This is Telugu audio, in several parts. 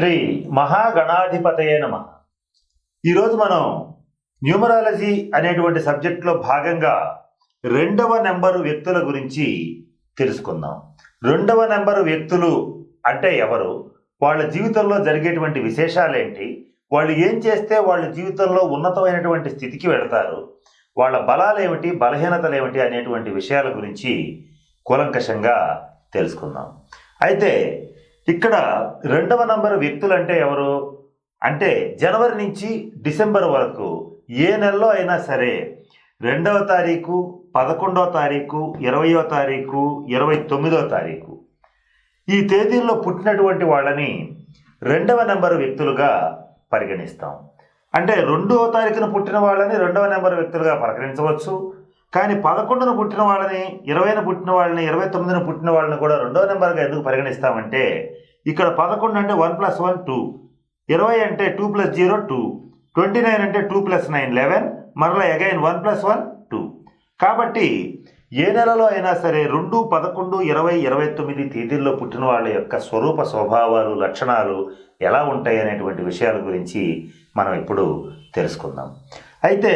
శ్రీ మహాగణాధిపతయే నమ. ఈరోజు మనం న్యూమరాలజీ అనేటువంటి సబ్జెక్ట్లో భాగంగా రెండవ నెంబరు వ్యక్తుల గురించి తెలుసుకుందాం. రెండవ నెంబరు వ్యక్తులు అంటే ఎవరు? వాళ్ళ జీవితంలో జరిగేటువంటి విశేషాలేంటి? వాళ్ళు ఏం చేస్తే వాళ్ళ జీవితంలో ఉన్నతమైనటువంటి స్థితికి వెళతారు? వాళ్ళ బలాలేమిటి? బలహీనతలు ఏమిటి అనేటువంటి విషయాల గురించి కూలంకషంగా తెలుసుకుందాం. అయితే ఇక్కడ రెండవ నంబర్ వ్యక్తులు అంటే ఎవరు? అంటే జనవరి నుంచి డిసెంబర్ వరకు ఏ నెలలో అయినా సరే రెండవ తారీఖు పదకొండవ తారీఖు ఇరవయో తారీఖు ఇరవై తొమ్మిదవ తారీఖు. ఈ తేదీల్లో పుట్టినటువంటి వాళ్ళని రెండవ నెంబర్ వ్యక్తులుగా పరిగణిస్తాం. అంటే రెండవ తారీఖున పుట్టిన వాళ్ళని రెండవ నెంబర్ వ్యక్తులుగా పరిగణించవచ్చు. కానీ పదకొండున పుట్టిన వాళ్ళని ఇరవైన పుట్టిన వాళ్ళని ఇరవై తొమ్మిదిన పుట్టిన వాళ్ళని కూడా రెండవ నెంబర్గా ఎందుకు పరిగణిస్తామంటే ఇక్కడ పదకొండు అంటే వన్ ప్లస్ వన్ టూ ఇరవై అంటే two plus zero two twenty nine అంటే టూ ప్లస్ నైన్ లెవెన్ మరలా again one plus one two. కాబట్టి ఏ నెలలో అయినా సరే రెండు పదకొండు ఇరవై ఇరవై తొమ్మిది తేదీల్లో పుట్టిన వాళ్ళ యొక్క స్వరూప స్వభావాలు లక్షణాలు ఎలా ఉంటాయి అనేటువంటి విషయాల గురించి మనం ఇప్పుడు తెలుసుకుందాం. అయితే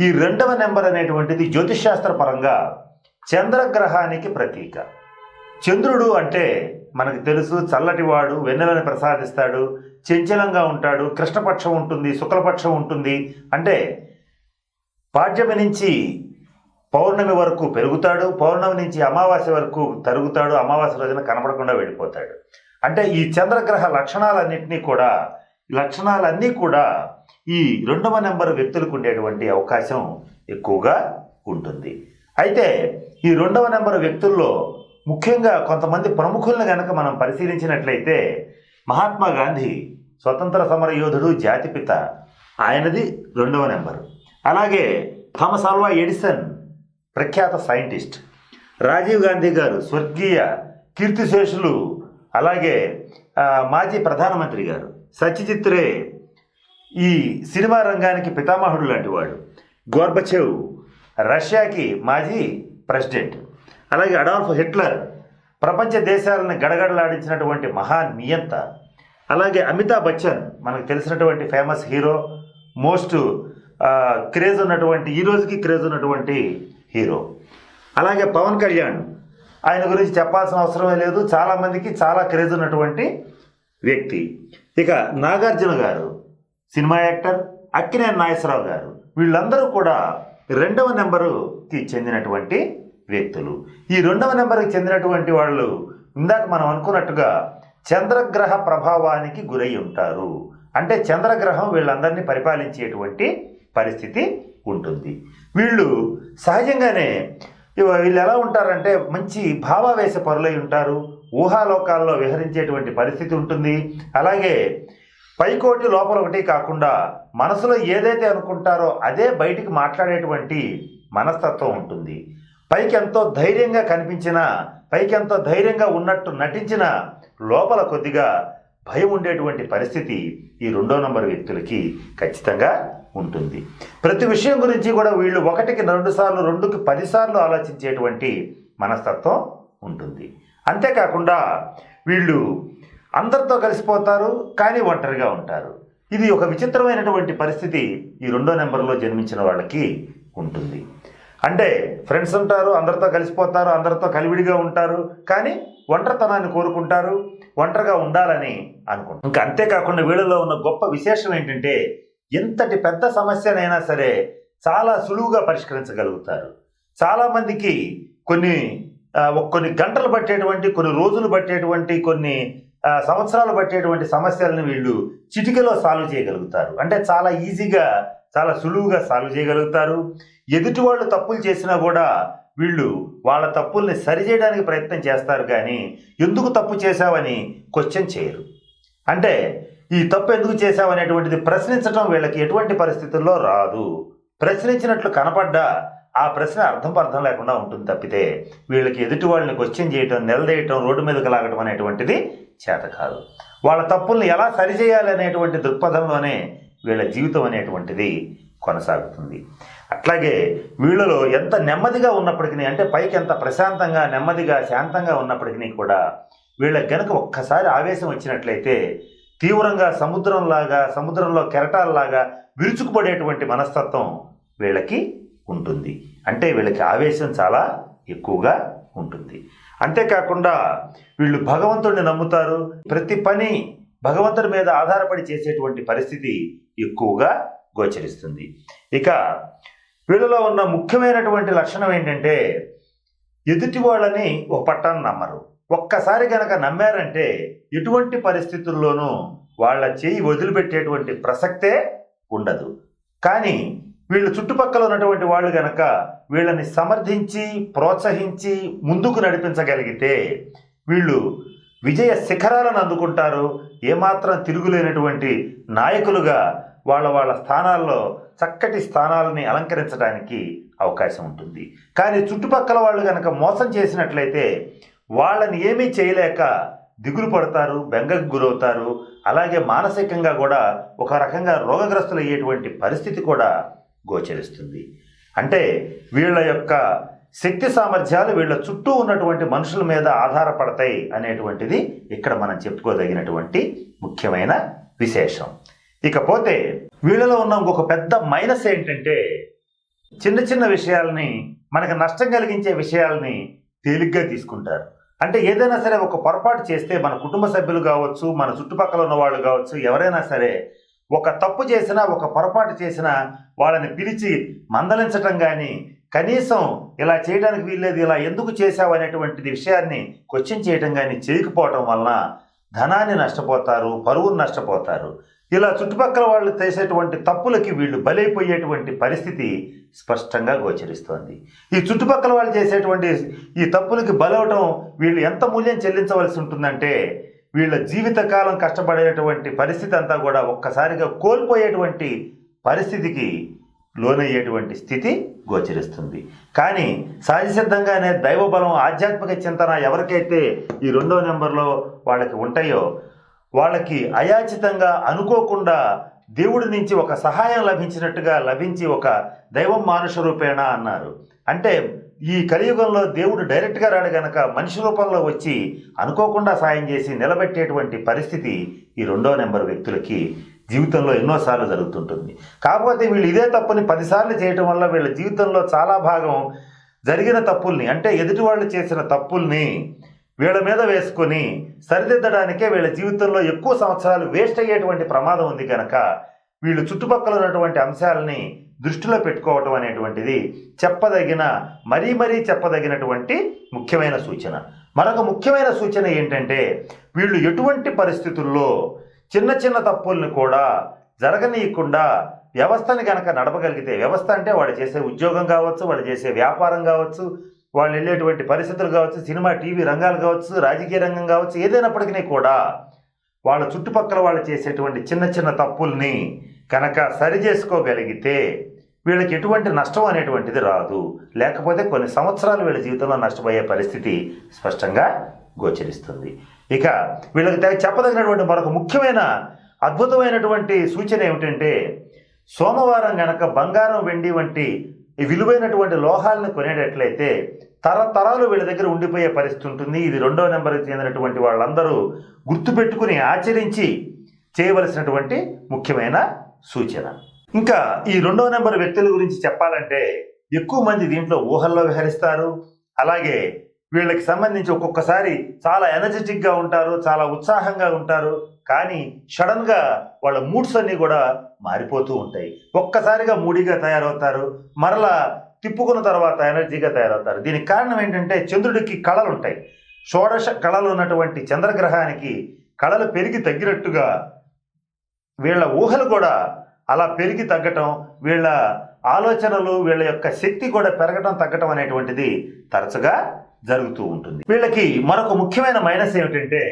ఈ రెండవ నెంబర్ అనేటువంటిది జ్యోతిష్శాస్త్ర పరంగా చంద్రగ్రహానికి ప్రతీక. చంద్రుడు అంటే మనకు తెలుసు చల్లటివాడు వెన్నెలని ప్రసాదిస్తాడు చంచలంగా ఉంటాడు కృష్ణపక్షం ఉంటుంది శుక్లపక్షం ఉంటుంది. అంటే పాడ్యమి నుంచి పౌర్ణమి వరకు పెరుగుతాడు పౌర్ణమి నుంచి అమావాస్య వరకు తరుగుతాడు అమావాస్య రోజున కనపడకుండా వెళ్ళిపోతాడు. అంటే ఈ చంద్రగ్రహ లక్షణాలన్నింటినీ కూడా లక్షణాలన్నీ కూడా ఈ రెండవ నెంబర్ వ్యక్తులకు ఉండేటువంటి అవకాశం ఎక్కువగా ఉంటుంది. అయితే ఈ రెండవ నెంబర్ వ్యక్తుల్లో ముఖ్యంగా కొంతమంది ప్రముఖులను గనక మనం పరిశీలించినట్లయితే మహాత్మా గాంధీ స్వతంత్ర సమర యోధుడు జాతిపిత ఆయనది రెండవ నెంబరు. అలాగే థామస్ ఆల్వా ఎడిసన్ ప్రఖ్యాత సైంటిస్ట్. రాజీవ్ గాంధీ గారు స్వర్గీయ కీర్తిశేషులు అలాగే మాజీ ప్రధానమంత్రి గారు. సత్యజిత్ రే ఈ సినిమా రంగానికి పితామహుడు లాంటి వాడు. గోర్బచేవ్ రష్యాకి మాజీ ప్రెసిడెంట్. అలాగే అడాల్ఫ్ హిట్లర్ ప్రపంచ దేశాలను గడగడలాడించినటువంటి మహా నియంత. అలాగే అమితాబ్ బచ్చన్ మనకు తెలిసినటువంటి ఫేమస్ హీరో మోస్ట్ క్రేజ్ ఉన్నటువంటి ఈ రోజుకి క్రేజ్ ఉన్నటువంటి హీరో అలాగే పవన్ కళ్యాణ్ ఆయన గురించి చెప్పాల్సిన అవసరమే లేదు. చాలామందికి చాలా క్రేజ్ ఉన్నటువంటి వ్యక్తి. ఇక నాగార్జున గారు సినిమా యాక్టర్ అక్కినేని నాగేశ్వరరావు గారు. వీళ్ళందరూ కూడా రెండవ నెంబరుకి చెందినటువంటి వ్యక్తులు. ఈ రెండవ నెంబర్కి చెందినటువంటి వాళ్ళు ఇందాక మనం అనుకున్నట్టుగా చంద్రగ్రహ ప్రభావానికి గురై ఉంటారు. అంటే చంద్రగ్రహం వీళ్ళందరినీ పరిపాలించేటువంటి పరిస్థితి ఉంటుంది. వీళ్ళు సహజంగానే వీళ్ళు ఎలా ఉంటారంటే మంచి భావావేశ పరులై ఉంటారు. ఊహాలోకాల్లో విహరించేటువంటి పరిస్థితి ఉంటుంది. అలాగే పైకోటి లోపల ఒకటి కాకుండా మనసులో ఏదైతే అనుకుంటారో అదే బయటికి మాట్లాడేటువంటి మనస్తత్వం ఉంటుంది. పైకి ఎంతో ధైర్యంగా కనిపించినా పైకి ఎంతో ధైర్యంగా ఉన్నట్టు నటించిన లోపల కొద్దిగా భయం ఉండేటువంటి పరిస్థితి ఈ రెండో నంబర్ వ్యక్తులకి ఖచ్చితంగా ఉంటుంది. ప్రతి విషయం గురించి కూడా వీళ్ళు ఒకటికి రెండు సార్లు రెండుకి పదిసార్లు ఆలోచించేటువంటి మనస్తత్వం ఉంటుంది. అంతేకాకుండా వీళ్ళు అందరితో కలిసిపోతారు కానీ ఒంటరిగా ఉంటారు. ఇది ఒక విచిత్రమైనటువంటి పరిస్థితి ఈ రెండో నెంబర్లో జన్మించిన వాళ్ళకి ఉంటుంది. అంటే ఫ్రెండ్స్ ఉంటారు అందరితో కలిసిపోతారు అందరితో కలివిడిగా ఉంటారు కానీ ఒంటరితనాన్ని కోరుకుంటారు ఒంటరిగా ఉండాలని అనుకుంటారు. ఇంకా అంతేకాకుండా వీళ్ళలో ఉన్న గొప్ప విశేషం ఏంటంటే ఎంతటి పెద్ద సమస్యనైనా సరే చాలా సులువుగా పరిష్కరించగలుగుతారు. చాలామందికి కొన్ని కొన్ని గంటలు పట్టేటువంటి కొన్ని రోజులు పట్టేటువంటి కొన్ని సంవత్సరాలు పట్టేటువంటి సమస్యలను వీళ్ళు చిటికలో సాల్వ్ చేయగలుగుతారు. అంటే చాలా ఈజీగా చాలా సులువుగా సాల్వ్ చేయగలుగుతారు. ఎదుటి వాళ్ళు తప్పులు చేసినా కూడా వీళ్ళు వాళ్ళ తప్పుల్ని సరిచేయడానికి ప్రయత్నం చేస్తారు కానీ ఎందుకు తప్పు చేశావని క్వశ్చన్ చేయరు. అంటే ఈ తప్పు ఎందుకు చేశావు అనేటువంటిది ప్రశ్నించడం వీళ్ళకి ఎటువంటి పరిస్థితుల్లో రాదు. ప్రశ్నించినట్లు కనపడ్డా ఆ ప్రశ్న అర్థం అర్థం లేకుండా ఉంటుంది తప్పితే వీళ్ళకి ఎదుటి వాళ్ళని క్వశ్చన్ చేయటం నిలదేయటం రోడ్డు మీదకి లాగటం అనేటువంటిది చేత కాదు. వాళ్ళ తప్పుల్ని ఎలా సరిచేయాలి అనేటువంటి దృక్పథంలోనే వీళ్ళ జీవితం అనేటువంటిది కొనసాగుతుంది. అట్లాగే వీళ్ళలో ఎంత నెమ్మదిగా ఉన్నప్పటికీ అంటే పైకి ఎంత ప్రశాంతంగా నెమ్మదిగా శాంతంగా ఉన్నప్పటికీ కూడా వీళ్ళకి గనుక ఒక్కసారి ఆవేశం వచ్చినట్లయితే తీవ్రంగా సముద్రంలాగా సముద్రంలో కెరటాలలాగా విరుచుకుపడేటువంటి మనస్తత్వం వీళ్ళకి ఉంటుంది. అంటే వీళ్ళకి ఆవేశం చాలా ఎక్కువగా ఉంటుంది. అంతేకాకుండా వీళ్ళు భగవంతుడిని నమ్ముతారు. ప్రతి పని భగవంతుడి మీద ఆధారపడి చేసేటువంటి పరిస్థితి ఎక్కువగా గోచరిస్తుంది. ఇక వీళ్ళలో ఉన్న ముఖ్యమైనటువంటి లక్షణం ఏంటంటే ఎదుటి వాళ్ళని ఒక పట్టాన్ని నమ్మరు. ఒక్కసారి కనుక నమ్మారంటే ఎటువంటి పరిస్థితుల్లోనూ వాళ్ళ చేయి వదిలిపెట్టేటువంటి ప్రసక్తే ఉండదు. కానీ వీళ్ళు చుట్టుపక్కల ఉన్నటువంటి వాళ్ళు గనక వీళ్ళని సమర్థించి ప్రోత్సహించి ముందుకు నడిపించగలిగితే వీళ్ళు విజయ శిఖరాలను అందుకుంటారు. ఏమాత్రం తిరుగులేనటువంటి నాయకులుగా వాళ్ళ వాళ్ళ స్థానాల్లో చక్కటి స్థానాలని అలంకరించడానికి అవకాశం ఉంటుంది. కానీ చుట్టుపక్కల వాళ్ళు కనుక మోసం చేసినట్లయితే వాళ్ళని ఏమీ చేయలేక దిగులు పడతారు బెంగకు గురవుతారు. అలాగే మానసికంగా కూడా ఒక రకంగా రోగగ్రస్తులయ్యేటువంటి పరిస్థితి కూడా గోచరిస్తుంది. అంటే వీళ్ళ యొక్క శక్తి సామర్థ్యాలు వీళ్ళ చుట్టూ ఉన్నటువంటి మనుషుల మీద ఆధారపడతాయి అనేటువంటిది ఇక్కడ మనం చెప్పుకోదగినటువంటి ముఖ్యమైన విశేషం. ఇకపోతే వీళ్ళలో ఉన్న ఇంకొక పెద్ద మైనస్ ఏంటంటే చిన్న చిన్న విషయాల్ని మనకు నష్టం కలిగించే విషయాల్ని తేలిగ్గా తీసుకుంటారు. అంటే ఏదైనా సరే ఒక పొరపాటు చేస్తే మన కుటుంబ సభ్యులు కావచ్చు మన చుట్టుపక్కల ఉన్న వాళ్ళు కావచ్చు ఎవరైనా సరే ఒక తప్పు చేసినా ఒక పొరపాటు చేసినా వాళ్ళని పిలిచి మందలించటం కానీ కనీసం ఇలా చేయడానికి వీల్లేదు ఇలా ఎందుకు చేశావు అనేటువంటిది విషయాన్ని క్వశ్చన్ చేయటం కానీ చేయకపోవటం వలన ధనాన్ని నష్టపోతారు పరువును నష్టపోతారు. ఇలా చుట్టుపక్కల వాళ్ళు చేసేటువంటి తప్పులకి వీళ్ళు బలైపోయేటువంటి పరిస్థితి స్పష్టంగా గోచరిస్తోంది. ఈ చుట్టుపక్కల వాళ్ళు చేసేటువంటి ఈ తప్పులకి బలవటం వీళ్ళు ఎంత మూల్యం చెల్లించవలసి ఉంటుందంటే వీళ్ళ జీవితకాలం కష్టపడేటువంటి పరిస్థితి అంతా కూడా ఒక్కసారిగా కోల్పోయేటువంటి పరిస్థితికి లోనయ్యేటువంటి స్థితి గోచరిస్తుంది. కానీ సహజసిద్ధంగానే దైవబలం ఆధ్యాత్మిక చింతన ఎవరికైతే ఈ రెండో నెంబర్లో వాళ్ళకి ఉంటాయో వాళ్ళకి అయాచితంగా అనుకోకుండా దేవుడి నుంచి ఒక సహాయం లభించినట్టుగా లభించి ఒక దైవం మానుష రూపేణ అన్నారు. అంటే ఈ కలియుగంలో దేవుడు డైరెక్ట్గా రాడు గనక మనిషి రూపంలో వచ్చి అనుకోకుండా సాయం చేసి నిలబెట్టేటువంటి పరిస్థితి ఈ రెండో నెంబర్ వ్యక్తులకి జీవితంలో ఎన్నోసార్లు జరుగుతుంటుంది. కాకపోతే వీళ్ళు ఇదే తప్పుని పదిసార్లు చేయటం వల్ల వీళ్ళ జీవితంలో చాలా భాగం జరిగిన తప్పుల్ని అంటే ఎదుటి వాళ్ళు చేసిన తప్పుల్ని వీళ్ళ మీద వేసుకొని సరిదిద్దడానికే వీళ్ళ జీవితంలో ఎక్కువ సంవత్సరాలు వేస్ట్ అయ్యేటువంటి ప్రమాదం ఉంది కనుక వీళ్ళు చుట్టుపక్కల ఉన్నటువంటి అంశాలని దృష్టిలో పెట్టుకోవటం అనేటువంటిది చెప్పదగిన మరీ మరీ చెప్పదగినటువంటి ముఖ్యమైన సూచన. మరొక ముఖ్యమైన సూచన ఏంటంటే వీళ్ళు ఎటువంటి పరిస్థితుల్లో చిన్న చిన్న తప్పుల్ని కూడా జరగనీయకుండా వ్యవస్థని కనుక నడపగలిగితే వ్యవస్థ అంటే వాళ్ళు చేసే ఉద్యోగం కావచ్చు వాళ్ళు చేసే వ్యాపారం కావచ్చు వాళ్ళు వెళ్ళేటువంటి పరిస్థితులు కావచ్చు సినిమా టీవీ రంగాలు కావచ్చు రాజకీయ రంగం కావచ్చు ఏదైనప్పటికీ కూడా వాళ్ళ చుట్టుపక్కల వాళ్ళు చేసేటువంటి చిన్న చిన్న తప్పుల్ని కనుక సరి చేసుకోగలిగితే వీళ్ళకి ఎటువంటి నష్టం అనేటువంటిది రాదు. లేకపోతే కొన్ని సంవత్సరాలు వీళ్ళ జీవితంలో నష్టపోయే పరిస్థితి స్పష్టంగా గోచరిస్తుంది. ఇక వీళ్ళకి చెప్పదగినటువంటి మరొక ముఖ్యమైన అద్భుతమైనటువంటి సూచన ఏమిటంటే సోమవారం గనక బంగారం వెండి వంటి ఈ విలువైనటువంటి లోహాలను కొనేటట్లయితే తరతరాలు వీళ్ళ దగ్గర ఉండిపోయే పరిస్థితి ఉంటుంది. ఇది రెండో నెంబర్కి చెందినటువంటి వాళ్ళందరూ గుర్తుపెట్టుకుని ఆచరించి చేయవలసినటువంటి ముఖ్యమైన సూచన. ఇంకా ఈ రెండవ నెంబర్ వ్యక్తుల గురించి చెప్పాలంటే ఎక్కువ మంది దీంట్లో ఊహల్లో విహరిస్తారు. అలాగే వీళ్ళకి సంబంధించి ఒక్కొక్కసారి చాలా ఎనర్జెటిక్గా ఉంటారు చాలా ఉత్సాహంగా ఉంటారు. కానీ సడన్గా వాళ్ళ మూడ్స్ అన్నీ కూడా మారిపోతూ ఉంటాయి. ఒక్కసారిగా మూడీగా తయారవుతారు. మరలా తిప్పుకున్న తర్వాత ఎనర్జీగా తయారవుతారు. దీనికి కారణం ఏంటంటే చంద్రుడికి కళలు ఉంటాయి. షోడశ కళలు ఉన్నటువంటి చంద్రగ్రహానికి కళలు పెరిగి తగ్గినట్టుగా వీళ్ళ ఊహలు కూడా అలా పెరిగి తగ్గటం వీళ్ళ ఆలోచనలు వీళ్ళ యొక్క శక్తి కూడా పెరగటం తగ్గటం అనేటువంటిది తరచుగా జరుగుతూ ఉంటుంది. వీళ్ళకి మరొక ముఖ్యమైన మైనస్ ఏమిటంటే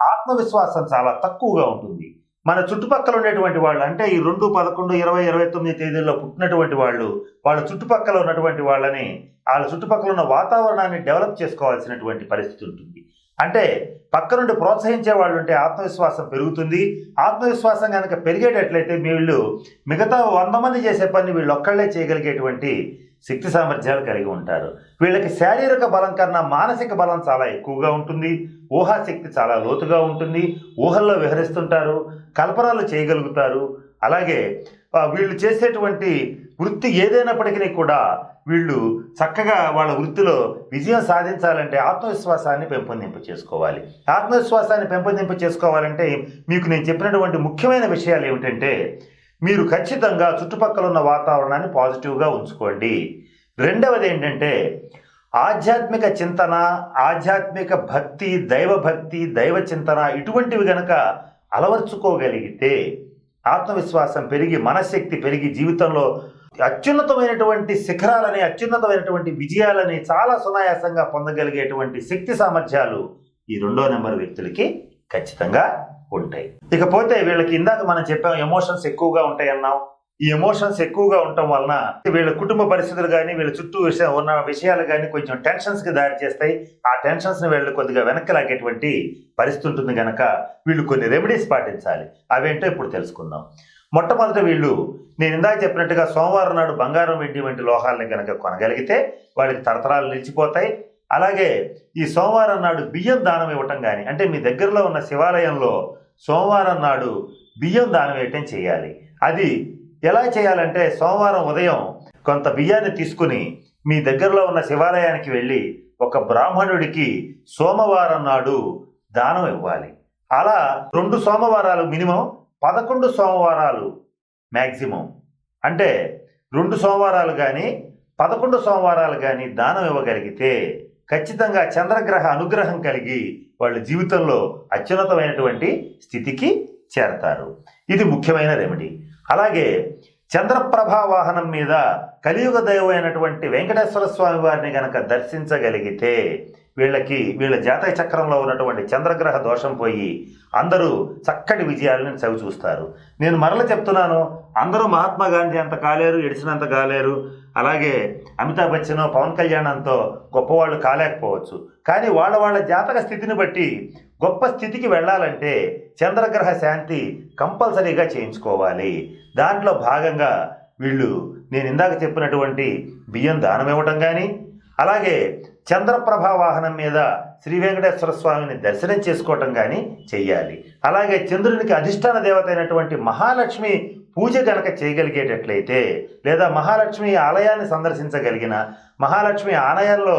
ఆత్మవిశ్వాసం చాలా తక్కువగా ఉంటుంది. మన చుట్టుపక్కల ఉండేటువంటి వాళ్ళు అంటే ఈ రెండు పదకొండు ఇరవై ఇరవై తొమ్మిది తేదీల్లో పుట్టినటువంటి వాళ్ళు వాళ్ళ చుట్టుపక్కల ఉన్నటువంటి వాళ్ళని వాళ్ళ చుట్టుపక్కల ఉన్న వాతావరణాన్ని డెవలప్ చేసుకోవాల్సినటువంటి పరిస్థితి ఉంటుంది. అంటే పక్క నుండి ప్రోత్సహించే వాళ్ళు ఉంటే ఆత్మవిశ్వాసం పెరుగుతుంది. ఆత్మవిశ్వాసం కనుక పెరిగేటట్లయితే వీళ్ళు మిగతా వంద మంది చేసే పని వీళ్ళు ఒక్కళ్ళే చేయగలిగేటువంటి శక్తి సామర్థ్యాలు కలిగి ఉంటారు. వీళ్ళకి శారీరక బలం కన్నా మానసిక బలం చాలా ఎక్కువగా ఉంటుంది. ఊహాశక్తి చాలా లోతుగా ఉంటుంది. ఊహల్లో విహరిస్తుంటారు. కల్పనలు చేయగలుగుతారు. అలాగే వీళ్ళు చేసేటువంటి వృత్తి ఏదైనప్పటికీ కూడా వీళ్ళు చక్కగా వాళ్ళ వృత్తిలో విజయం సాధించాలంటే ఆత్మవిశ్వాసాన్ని పెంపొందింప చేసుకోవాలి. ఆత్మవిశ్వాసాన్ని పెంపొందింప చేసుకోవాలంటే మీకు నేను చెప్పినటువంటి ముఖ్యమైన విషయాలు ఏమిటంటే మీరు ఖచ్చితంగా చుట్టుపక్కల ఉన్న వాతావరణాన్ని పాజిటివ్గా ఉంచుకోండి. రెండవది ఏంటంటే ఆధ్యాత్మిక చింతన ఆధ్యాత్మిక భక్తి దైవభక్తి దైవ చింతన ఇటువంటివి గనక అలవర్చుకోగలిగితే ఆత్మవిశ్వాసం పెరిగి మనశ్శక్తి పెరిగి జీవితంలో అత్యున్నతమైనటువంటి శిఖరాలని అత్యున్నతమైనటువంటి విజయాలని చాలా సునాయాసంగా పొందగలిగేటువంటి శక్తి సామర్థ్యాలు ఈ రెండో నెంబర్ వ్యక్తులకి ఖచ్చితంగా ఉంటాయి. ఇకపోతే వీళ్ళకి ఇందాక మనం చెప్పాం ఎమోషన్స్ ఎక్కువగా ఉంటాయి అన్నాం ఈ ఎమోషన్స్ ఎక్కువగా ఉండటం వలన వీళ్ళ కుటుంబ పరిస్థితులు కానీ వీళ్ళ చుట్టూ విషయం ఉన్న విషయాలు కానీ కొంచెం టెన్షన్స్కి దారి చేస్తాయి. ఆ టెన్షన్స్ని వీళ్ళు కొద్దిగా వెనక్కి లాగేటువంటి పరిస్థితి ఉంటుంది కనుక వీళ్ళు కొన్ని రెమెడీస్ పాటించాలి. అవేంటో ఇప్పుడు తెలుసుకుందాం. మొట్టమొదట వీళ్ళు నేను ఇందాక చెప్పినట్టుగా సోమవారం నాడు బంగారం వెండి వంటి లోహాలని కనుక కొనగలిగితే వాళ్ళకి తరతరాలు నిలిచిపోతాయి. అలాగే ఈ సోమవారం నాడు బియ్యం దానం ఇవ్వటం కానీ అంటే మీ దగ్గరలో ఉన్న శివాలయంలో సోమవారం నాడు బియ్యం దానం ఇవ్వటం చేయాలి. అది ఎలా చేయాలంటే సోమవారం ఉదయం కొంత బియ్యాన్ని తీసుకుని మీ దగ్గరలో ఉన్న శివాలయానికి వెళ్ళి ఒక బ్రాహ్మణుడికి సోమవారం నాడు దానం ఇవ్వాలి. అలా రెండు సోమవారాలు మినిమం పదకొండు సోమవారాలు మ్యాక్సిమం అంటే రెండు సోమవారాలు కానీ పదకొండు సోమవారాలు కానీ దానం ఇవ్వగలిగితే ఖచ్చితంగా చంద్రగ్రహ అనుగ్రహం కలిగి వాళ్ళ జీవితంలో అత్యున్నతమైనటువంటి స్థితికి చేరతారు. ఇది ముఖ్యమైన రెమెడీ అలాగే చంద్రప్రభా వాహనం మీద కలియుగ దైవమైనటువంటి వెంకటేశ్వర స్వామి వారిని గనక దర్శించగలిగితే వీళ్ళకి వీళ్ళ జాతక చక్రంలో ఉన్నటువంటి చంద్రగ్రహ దోషం పోయి అందరూ చక్కటి విజయాలను చవి చూస్తారు. నేను మరల చెప్తున్నాను అందరూ మహాత్మా గాంధీ అంత కాలేరు ఎడిసినంత కాలేరు అలాగే అమితాబ్ బచ్చన్ పవన్ కళ్యాణ్ అంతో గొప్పవాళ్ళు కాలేకపోవచ్చు. కానీ వాళ్ళ వాళ్ళ జాతక స్థితిని బట్టి గొప్ప స్థితికి వెళ్ళాలంటే చంద్రగ్రహ శాంతి కంపల్సరీగా చేయించుకోవాలి. దాంట్లో భాగంగా వీళ్ళు నేను ఇందాక చెప్పినటువంటి బియ్యం దానం ఇవ్వటం కానీ అలాగే చంద్రప్రభ వాహనం మీద శ్రీ వెంకటేశ్వర స్వామిని దర్శనం చేసుకోవటం కానీ చెయ్యాలి. అలాగే చంద్రునికి అధిష్టాన దేవత అయినటువంటి మహాలక్ష్మి పూజ కనుక చేయగలిగేటట్లయితే లేదా మహాలక్ష్మి ఆలయాన్ని సందర్శించగలిగిన మహాలక్ష్మి ఆలయాల్లో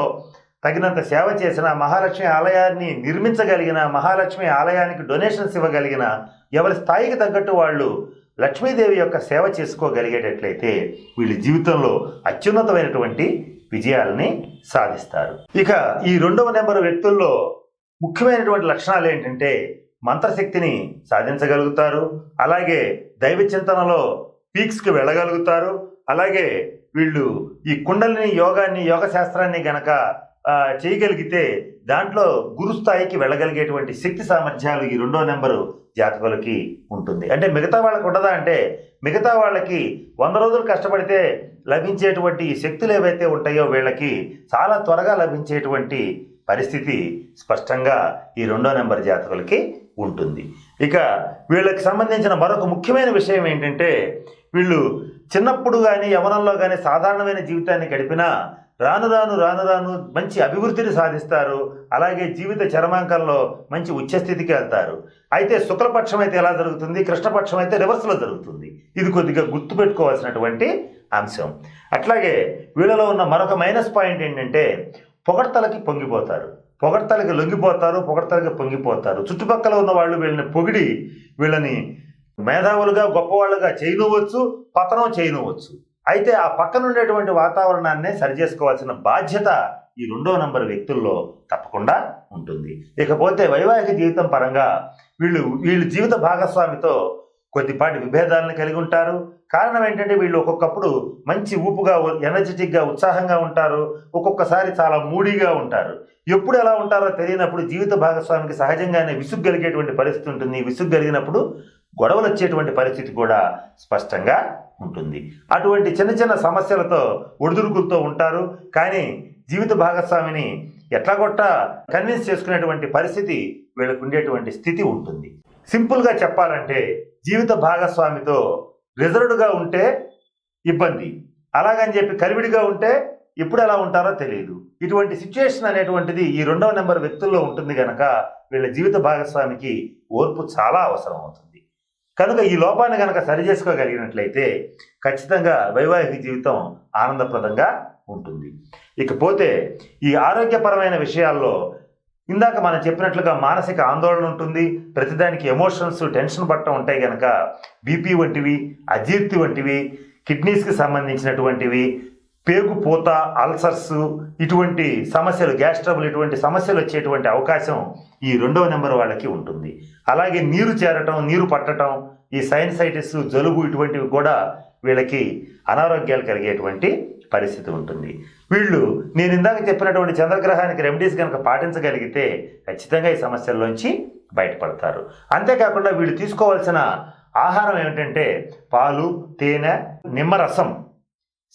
తగినంత సేవ చేసిన మహాలక్ష్మి ఆలయాన్ని నిర్మించగలిగిన మహాలక్ష్మి ఆలయానికి డొనేషన్స్ ఇవ్వగలిగిన ఎవరి స్థాయికి తగ్గట్టు వాళ్ళు లక్ష్మీదేవి యొక్క సేవ చేసుకోగలిగేటట్లయితే వీళ్ళ జీవితంలో అత్యున్నతమైనటువంటి విజయాలని సాధిస్తారు. ఇక ఈ రెండవ నెంబర్ వ్యక్తుల్లో ముఖ్యమైనటువంటి లక్షణాలు ఏంటంటే మంత్రశక్తిని సాధించగలుగుతారు అలాగే దైవ చింతనలో పీక్స్కి వెళ్ళగలుగుతారు అలాగే వీళ్ళు ఈ కుండలిని యోగాన్ని యోగ శాస్త్రాన్ని గనక చేయగలిగితే దాంట్లో గురుస్థాయికి వెళ్ళగలిగేటువంటి శక్తి సామర్థ్యాలు ఈ రెండో నెంబరు జాతకులకి ఉంటుంది. అంటే మిగతా వాళ్ళకి ఉండదా అంటే మిగతా వాళ్ళకి వంద రోజులు కష్టపడితే లభించేటువంటి శక్తులు ఏవైతే ఉంటాయో వీళ్ళకి చాలా త్వరగా లభించేటువంటి పరిస్థితి స్పష్టంగా ఈ రెండో నెంబర్ జాతకులకి ఉంటుంది. ఇక వీళ్ళకి సంబంధించిన మరొక ముఖ్యమైన విషయం ఏంటంటే వీళ్ళు చిన్నప్పుడు కానీ యవనంలో కానీ సాధారణమైన జీవితాన్ని గడిపినా రాను రాను రాను రాను మంచి అభివృద్ధిని సాధిస్తారు. అలాగే జీవిత చరమాంకంలో మంచి ఉచ్చస్థితికి వెళ్తారు. అయితే శుక్లపక్షం అయితే ఎలా జరుగుతుంది? కృష్ణపక్షం అయితే రివర్స్లో జరుగుతుంది. ఇది కొద్దిగా గుర్తుపెట్టుకోవాల్సినటువంటి అంశం. అట్లాగే వీళ్ళలో ఉన్న మరొక మైనస్ పాయింట్ ఏంటంటే పొగడ్తలకి పొంగిపోతారు. పొగడ్తలకి లొంగిపోతారు పొగడ్తలకి పొంగిపోతారు. చుట్టుపక్కల ఉన్న వాళ్ళు వీళ్ళని పొగిడి వీళ్ళని మేధావులుగా గొప్పవాళ్ళుగా చేయనువచ్చు పతనం చేయనువచ్చు. అయితే ఆ పక్కన ఉండేటువంటి వాతావరణాన్నే సరిచేసుకోవాల్సిన బాధ్యత ఈ రెండో నంబర్ వ్యక్తుల్లో తప్పకుండా ఉంటుంది. ఇకపోతే వైవాహిక జీవితం పరంగా వీళ్ళు వీళ్ళు జీవిత భాగస్వామితో కొద్దిపాటి విభేదాలను కలిగి ఉంటారు. కారణం ఏంటంటే వీళ్ళు ఒక్కొక్కప్పుడు మంచి ఊపుగా ఎనర్జెటిక్గా ఉత్సాహంగా ఉంటారు. ఒక్కొక్కసారి చాలా మూడీగా ఉంటారు. ఎప్పుడు ఎలా ఉంటారో తెలియనప్పుడు జీవిత భాగస్వామికి సహజంగానే విసుగు కలిగేటువంటి పరిస్థితి ఉంటుంది. విసుగు కలిగినప్పుడు గొడవలు వచ్చేటువంటి పరిస్థితి కూడా స్పష్టంగా ఉంటుంది. అటువంటి చిన్న చిన్న సమస్యలతో ఒడిదుడుకులతో ఉంటారు. కానీ జీవిత భాగస్వామిని ఎట్లాగొట్ట కన్విన్స్ చేసుకునేటువంటి పరిస్థితి వీళ్ళకు ఉండేటువంటి స్థితి ఉంటుంది. సింపుల్గా చెప్పాలంటే జీవిత భాగస్వామితో రిజర్వ్డ్గా ఉంటే ఇబ్బంది. అలాగని చెప్పి కలివిడిగా ఉంటే ఎప్పుడు ఎలా ఉంటారో తెలియదు. ఇటువంటి సిచ్యుయేషన్ అనేటువంటిది ఈ రెండవ నెంబర్ వ్యక్తుల్లో ఉంటుంది కనుక వీళ్ళ జీవిత భాగస్వామికి ఓర్పు చాలా అవసరం అవుతుంది కనుక ఈ లోపాన్ని కనుక సరి చేసుకోగలిగినట్లయితే ఖచ్చితంగా వైవాహిక జీవితం ఆనందప్రదంగా ఉంటుంది. ఇకపోతే ఈ ఆరోగ్యపరమైన విషయాల్లో ఇందాక మనం చెప్పినట్లుగా మానసిక ఆందోళన ఉంటుంది ప్రతిదానికి ఎమోషన్స్ టెన్షన్ పట్టడం ఉంటాయి కనుక బీపీ వంటివి అజీర్తి వంటివి కిడ్నీస్కి సంబంధించినటువంటివి పేగుపోత అల్సర్స్ ఇటువంటి సమస్యలు గ్యాస్ ట్రబుల్ ఇటువంటి సమస్యలు వచ్చేటువంటి అవకాశం ఈ రెండవ నెంబర్ వాళ్ళకి ఉంటుంది. అలాగే నీరు చేరటం నీరు పట్టటం ఈ సైనసైటిస్ జలుబు ఇటువంటివి కూడా వీళ్ళకి అనారోగ్యాలు కలిగేటువంటి పరిస్థితి ఉంటుంది. వీళ్ళు నేను ఇందాక చెప్పినటువంటి చంద్రగ్రహానికి రెమెడీస్ కనుక పాటించగలిగితే ఖచ్చితంగా ఈ సమస్యల్లోంచి బయటపడతారు. అంతేకాకుండా వీళ్ళు తీసుకోవాల్సిన ఆహారం ఏమిటంటే పాలు తేనె నిమ్మరసం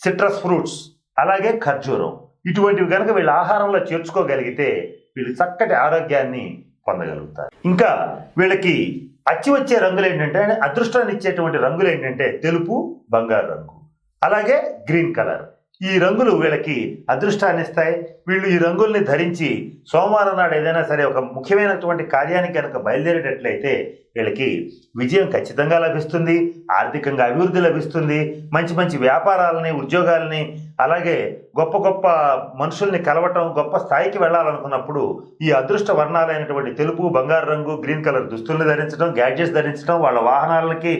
సిట్రస్ ఫ్రూట్స్ అలాగే ఖర్జూరం. ఇటువంటివి కనుక వీళ్ళ ఆహారంలో చేర్చుకోగలిగితే వీళ్ళు చక్కటి ఆరోగ్యాన్ని పొందగలుగుతారు. ఇంకా వీళ్ళకి అచ్చి వచ్చే రంగులు ఏంటంటే అదృష్టాన్ని ఇచ్చేటువంటి రంగులు ఏంటంటే తెలుపు బంగారు రంగు. అలాగే గ్రీన్ కలర్. ఈ రంగులు వీళ్ళకి అదృష్టాన్ని ఇస్తాయి. వీళ్ళు ఈ రంగుల్ని ధరించి సోమవారం నాడు ఏదైనా సరే ఒక ముఖ్యమైనటువంటి కార్యానికి కనుక బయలుదేరేటట్లయితే వీళ్ళకి విజయం ఖచ్చితంగా లభిస్తుంది ఆర్థికంగా అభివృద్ధి లభిస్తుంది మంచి మంచి వ్యాపారాలని ఉద్యోగాలని అలాగే గొప్ప గొప్ప మనుషుల్ని కలవటం గొప్ప స్థాయికి వెళ్ళాలనుకున్నప్పుడు ఈ అదృష్ట వర్ణాలైనటువంటి తెలుపు బంగారు రంగు గ్రీన్ కలర్ దుస్తుల్ని ధరించడం గ్యాడ్జెట్స్ ధరించడం వాళ్ళ వాహనాలకి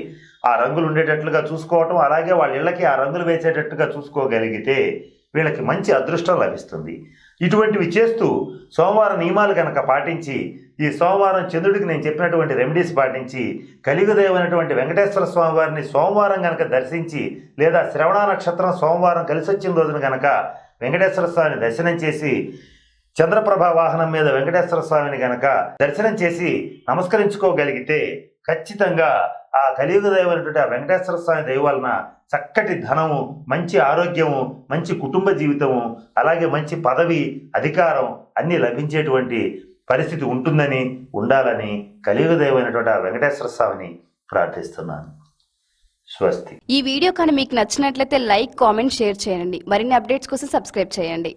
ఆ రంగులు ఉండేటట్లుగా చూసుకోవటం అలాగే వాళ్ళ ఇళ్ళకి ఆ రంగులు వేసేటట్టుగా చూసుకోగలిగితే వీళ్ళకి మంచి అదృష్టం లభిస్తుంది. ఇటువంటివి చేస్తూ సోమవారం నియమాలు కనుక పాటించి ఈ సోమవారం చంద్రుడికి నేను చెప్పినటువంటి రెమెడీస్ పాటించి కలియుగదేవైనటువంటి వెంకటేశ్వర స్వామి వారిని సోమవారం కనుక దర్శించి లేదా శ్రవణ నక్షత్రం సోమవారం కలిసి వచ్చిన రోజున కనుక వెంకటేశ్వర స్వామిని దర్శనం చేసి చంద్రప్రభ వాహనం మీద వెంకటేశ్వర స్వామిని గనక దర్శనం చేసి నమస్కరించుకోగలిగితే ఖచ్చితంగా ఆ కలియుగ దైవమైనటువంటి ఆ వెంకటేశ్వర స్వామి దయ వలన చక్కటి ధనము మంచి ఆరోగ్యము మంచి కుటుంబ జీవితము అలాగే మంచి పదవి అధికారం అన్నీ లభించేటువంటి పరిస్థితి ఉంటుందని ఉండాలని కలియుగ దైవమైనటువంటి ఆ వెంకటేశ్వర స్వామిని ప్రార్థిస్తున్నాను. స్వస్తి. ఈ వీడియో కానీ మీకు నచ్చినట్లయితే లైక్ కామెంట్ షేర్ చేయండి. మరిన్ని అప్డేట్స్ కోసం సబ్స్క్రైబ్ చేయండి.